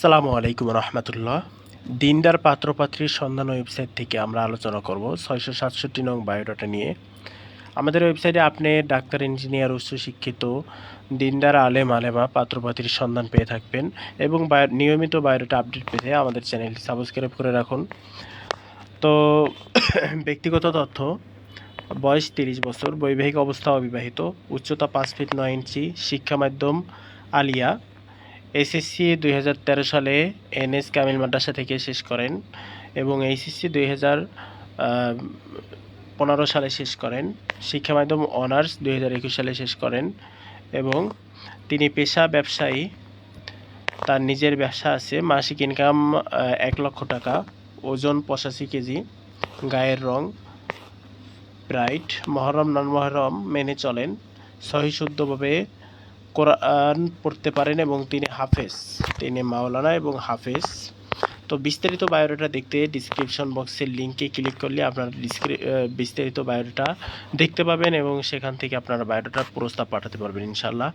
আসসালামু আলাইকুম রহমতুল্লাহ। দিনদার পাত্রপাত্রীর সন্ধান ওয়েবসাইট থেকে আমরা আলোচনা করব ছয়শো সাতষট্টি নং বায়োডাটা নিয়ে। আমাদের ওয়েবসাইটে আপনি ডাক্তার, ইঞ্জিনিয়ার, উচ্চশিক্ষিত, দিনদার, আলেম, আলেমা, পাত্রপাত্রীর সন্ধান পেয়ে থাকবেন এবং নিয়মিত বায়োডাটা আপডেট পেতে আমাদের চ্যানেলটি সাবস্ক্রাইব করে রাখুন। তো ব্যক্তিগত তথ্য, বয়স তিরিশ বছর, বৈবাহিক অবস্থা অবিবাহিত, উচ্চতা পাঁচ ফিট নয় ইঞ্চি, শিক্ষা মাধ্যম আলিয়া এসএসসি দুই হাজার তেরো সালে এনএস কামিল মাদ্রাসা থেকে শেষ করেন এবং এইচএসসি দুই হাজার পনেরো সালে শেষ করেন। শিক্ষা মাধ্যম অনার্স দুই হাজার একুশ সালে শেষ করেন এবং তিনি পেশা ব্যবসায়ী। তার নিজের ব্যবসা আছে, মাসিক ইনকাম এক লক্ষ টাকা, ওজন পঁচাশি কেজি, গায়ের রং ব্রাইট, মহরম, নন মহরম মেনে চলেন। সহিশুদ্ধভাবে কোরআন পড়তে পারেন এবং তিনি হাফেজ। তিনি মাওলানা এবং হাফেজ। তো বিস্তারিত বায়োডাটা দেখতে ডিসক্রিপশন বক্সের লিঙ্কে ক্লিক করলে আপনারা বিস্তারিত বায়োডাটা দেখতে পাবেন এবং সেখান থেকে আপনারা বায়োডাটার প্রস্তাব পাঠাতে পারবেন ইনশাল্লাহ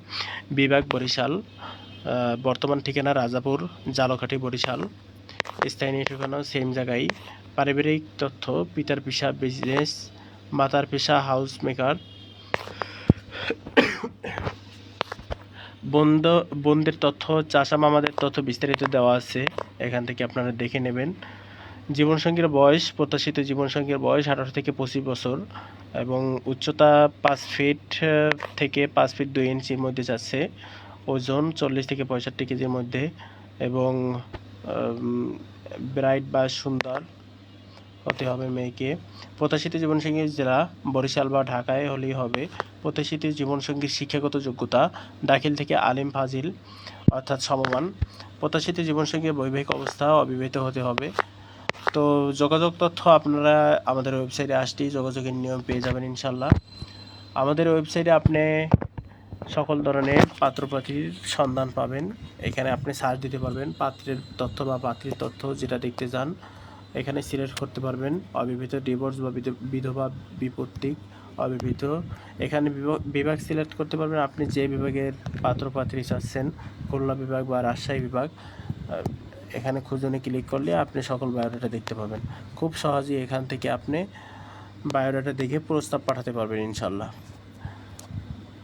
বিভাগ বরিশাল বর্তমান ঠিকানা রাজাপুর, জালকাঠি বরিশাল। স্থানীয় ঠিকানা সেম জায়গায়। পারিবারিক তথ্য, পিতার পেশা বিজনেস মাতার পেশা হাউস মেকার বন্ধ বোনদের তথ্য চাষা মামাদের তথ্য বিস্তারিত দেওয়া আছে। এখান থেকে আপনারা দেখে নেবেন। জীবনসঙ্গীর বয়স, প্রত্যাশিত জীবনসঙ্গীর বয়স আঠারো থেকে পঁচিশ বছর এবং উচ্চতা পাঁচ ফিট থেকে পাঁচ ফিট দুই ইঞ্চির মধ্যে যাচ্ছে। ওজন চল্লিশ থেকে পঁয়ষট্টি কেজির মধ্যে এবং ব্রাইট বা সুন্দর। হতে হবে মেয়েকে। প্রত্যাশিত জীবনসঙ্গীর জেলা বরিশাল বা ঢাকায় হলেই হবে। প্রত্যাশিত জীবনসঙ্গীর শিক্ষাগত যোগ্যতা দাখিল থেকে আলিম, ফাজিল, অর্থাৎ সমমান প্রত্যাশিত জীবনসঙ্গীর বৈবাহিক অবস্থা অবিবাহিত হতে হবে। তো যোগাযোগ তথ্য আপনারা আমাদের ওয়েবসাইটে আসতেই যোগাযোগের নিয়ম পেয়ে যাবেন ইনশাল্লাহ আমাদের ওয়েবসাইটে আপনি সকল ধরনের পাত্রপাত্রীর সন্ধান পাবেন। এখানে আপনি সার্চ দিতে পারবেন পাত্রের তথ্য বা পাত্রীর তথ্য যেটা দেখতে চান। এখানে সিলেক্ট করতে পারবেন অবিবাহিত ডিভোর্স বা বিধ- বিধবা বিপত্তিক অবিবাহিত। এখানে বিভাগ- সিলেক্ট করতে পারবেন আপনি যে বিভাগের পাত্রপাত্রী চাচ্ছেন, খুলনা বিভাগ বা রাজশাহী বিভাগ। এখানে খুঁজনে ক্লিক করলে আপনি সকল বায়োডাটা দেখতে পাবেন। খুব সহজেই এখান থেকে আপনি বায়োডাটা দেখে প্রস্তাব পাঠাতে পারবেন ইনশাল্লাহ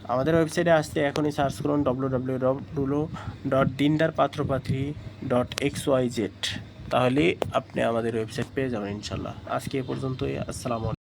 আমাদের ওয়েবসাইটে আসতে এখনই সার্চ করুন W W W dot Dindar পাত্রপাত্রী ডট এক্স ওয়াই জেড তাহলে আপনি আমাদের ওয়েবসাইট পেয়ে যাবেন ইনশাল্লাহ আজকে এ পর্যন্তই আসসালামু